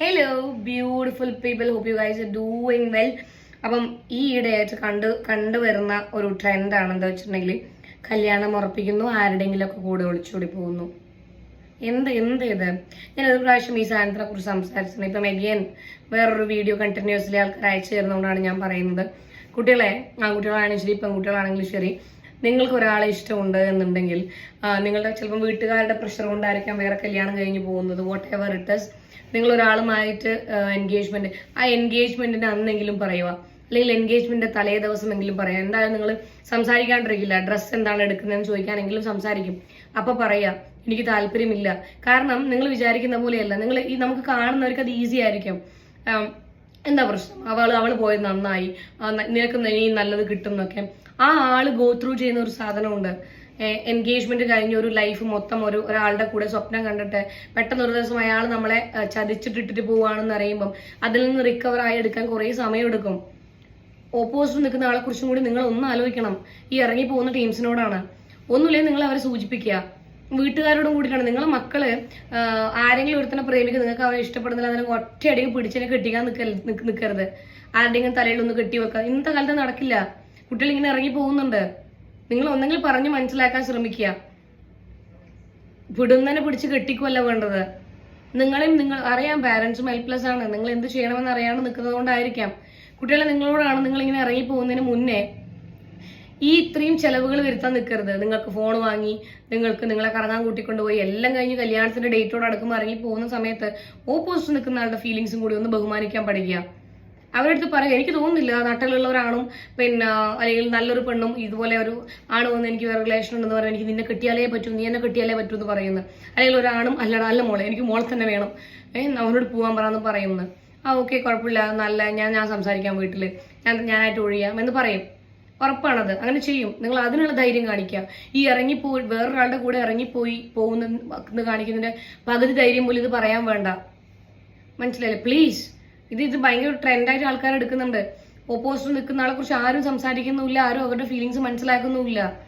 Hello beautiful people hope you guys doing well അപ്പം ഈ ഇടയായിട്ട് കണ്ട് കണ്ടുവരുന്ന ഒരു ട്രെൻഡാണ് എന്താ വെച്ചിട്ടുണ്ടെങ്കിൽ കല്യാണം ഉറപ്പിക്കുന്നു ഒക്കെ കൂടെ ഒളിച്ചോടി പോകുന്നു. എന്ത് എന്ത് ഇത്? ഞാൻ ഒരു പ്രാവശ്യം ഈ സാധനത്തിനെ കുറിച്ച് സംസാരിച്ചിട്ടുണ്ട് ഇപ്പം എഗെയിൻ വേറൊരു വീഡിയോ കണ്ടിന്യൂസ്ലി ആൾക്കാർ അയച്ചു തരുന്നതുകൊണ്ടാണ് ഞാൻ പറയുന്നത്. കുട്ടികളെ ആൺകുട്ടികളാണെങ്കിലും ശരി പെൺകുട്ടികളാണെങ്കിലും ശരി നിങ്ങൾക്ക് ഒരാളെ ഇഷ്ടമുണ്ട് എന്നുണ്ടെങ്കിൽ നിങ്ങളുടെ ചിലപ്പോൾ വീട്ടുകാരുടെ പ്രഷർ കൊണ്ടായിരിക്കാം വേറെ കല്യാണം കഴിഞ്ഞ് പോകുന്നത് വാട്ട് എവർ ഇട്ടസ് നിങ്ങൾ ഒരാളുമായിട്ട് എൻഗേജ്മെന്റ് ആ എൻഗേജ്മെന്റിന് അന്നെങ്കിലും പറയുക. അല്ലെങ്കിൽ എൻഗേജ്മെന്റ് തലേ ദിവസമെങ്കിലും പറയാം എന്തായാലും നിങ്ങൾ സംസാരിക്കാണ്ടിരിക്കില്ല. ഡ്രസ്സ് എന്താണ് എടുക്കുന്നതെന്ന് ചോദിക്കാനെങ്കിലും സംസാരിക്കും. അപ്പൊ പറയാ എനിക്ക് താല്പര്യമില്ല. കാരണം നിങ്ങൾ വിചാരിക്കുന്ന പോലെയല്ല. നിങ്ങൾ ഈ നമുക്ക് കാണുന്നവർക്ക് അത് ഈസി ആയിരിക്കും. എന്താ പ്രശ്നം? അവൾ അവൾ പോയത് നന്നായി. ന- നിനക്ക് ഇനി നല്ലത് കിട്ടും എന്നൊക്കെ ആ ആൾ ഗോ ത്രൂ ചെയ്യുന്ന ഒരു സാധനമുണ്ട്. എൻഗേജ്മെന്റ് കഴിഞ്ഞ ഒരു ലൈഫ് മൊത്തം ഒരു ഒരാളുടെ കൂടെ സ്വപ്നം കണ്ടിട്ട് പെട്ടെന്ന് ഒരു ദിവസം അയാൾ നമ്മളെ ചതിച്ചിട്ടിട്ടിട്ട് പോവാണെന്ന് അറിയുമ്പം അതിൽ നിന്ന് റിക്കവർ ആയി എടുക്കാൻ കുറേ സമയമെടുക്കും ഓപ്പോസിറ്റ് നിൽക്കുന്ന ആളെ കുറിച്ചും കൂടി നിങ്ങൾ ഒന്ന് ആലോചിക്കണം. ഈ ഇറങ്ങി പോകുന്ന ടീംസിനോടാണ് ഒന്നുമില്ലെങ്കിൽ നിങ്ങൾ അവരെ സൂചിപ്പിക്കുക. വീട്ടുകാരോടും കൂടിയിട്ടാണ്. നിങ്ങൾ മക്കൾ ആരെങ്കിലും ഒരുത്തനെ പ്രേമിക്കുക നിങ്ങൾക്ക് അവരെ ഇഷ്ടപ്പെടുന്നില്ല അതിനെ ഒറ്റയടിക്ക് പിടിച്ചതിനെ കെട്ടിക്കാൻ നിൽക്കരുത് ആരുടെയെങ്കിലും ഒന്ന് കെട്ടി വെക്കുക. ഇന്നത്തെ കാലത്ത് നടക്കില്ല. കുട്ടികൾ ഇങ്ങനെ ഇറങ്ങി പോകുന്നുണ്ട്. നിങ്ങൾ ഒന്നെങ്കിൽ പറഞ്ഞ് മനസ്സിലാക്കാൻ ശ്രമിക്കുക. വിടുന്നതിനെ പിടിച്ച് കെട്ടിക്കുമല്ല വേണ്ടത്. നിങ്ങളെയും നിങ്ങൾ അറിയാം പാരന്റ്സും ഹെൽപ്ലെസ് ആണ്. നിങ്ങൾ എന്ത് ചെയ്യണമെന്ന് അറിയാണ്ട് നിൽക്കുന്നത് കൊണ്ടായിരിക്കാം. കുട്ടികളെ നിങ്ങളോടാണ് നിങ്ങൾ ഇങ്ങനെ ഇറങ്ങി പോകുന്നതിന് മുന്നേ ഈ ഇത്രയും ചെലവുകൾ വരുത്താൻ നിൽക്കരുത് നിങ്ങൾക്ക് ഫോൺ വാങ്ങി നിങ്ങൾക്ക് നിങ്ങളെ കറങ്ങാൻ കൂട്ടിക്കൊണ്ടുപോയി എല്ലാം കഴിഞ്ഞ് കല്യാണത്തിന്റെ ഡേറ്റോട് അടക്കം ഇറങ്ങി പോകുന്ന സമയത്ത് ഓപ്പോസിറ്റ് നിൽക്കുന്ന ആളുടെ ഫീലിങ്സും കൂടി ഒന്ന് ബഹുമാനിക്കാൻ പഠിക്കുക. അവരുടെ അടുത്ത് പറയുക എനിക്ക് തോന്നുന്നില്ല നാട്ടിലുള്ളവരാണും പിന്നെ അല്ലെങ്കിൽ നല്ലൊരു പെണ്ണും ഇതുപോലെ ഒരു ആണ് വന്ന് എനിക്ക് വേറെ റിലേഷൻ ഉണ്ടെന്ന് പറയാൻ എനിക്ക് നിന്നെ കിട്ടിയാലേ പറ്റൂ നീ എന്നെ കിട്ടിയാലേ പറ്റൂ എന്ന് പറയുന്നത് അല്ലെങ്കിൽ ഒരാണും അല്ലടാ അല്ല മോളെ എനിക്ക് മോളെ തന്നെ വേണം. ഏഹ് അവനോട് പോകാൻ പറയാന്ന്. പറയുന്നത് ആ ഓക്കെ കുഴപ്പമില്ല നല്ല ഞാൻ ഞാൻ സംസാരിക്കാം വീട്ടിൽ ഞാൻ ഞാനായിട്ട് ഒഴിയാം എന്ന് പറയും. ഉറപ്പാണത്. അങ്ങനെ ചെയ്യും. നിങ്ങൾ അതിനുള്ള ധൈര്യം കാണിക്കുക. ഈ ഇറങ്ങിപ്പോയി വേറൊരാളുടെ കൂടെ ഇറങ്ങിപ്പോയി പോകുന്ന കാണിക്കുന്നതിന്റെ പകുതി ധൈര്യം പോലും ഇത് പറയാൻ വേണ്ട. മനസ്സിലായില്ലേ? പ്ലീസ് ഇത് ഇത് ഭയങ്കര ട്രെൻഡായിട്ട് ആൾക്കാർ എടുക്കുന്നുണ്ട്. ഓപ്പോസിറ്റ് നിൽക്കുന്ന ആളെ കുറിച്ച് ആരും സംസാരിക്കുന്നുമില്ല ആരും അവരുടെ ഫീലിങ്സ് മനസ്സിലാക്കുന്നുമില്ല.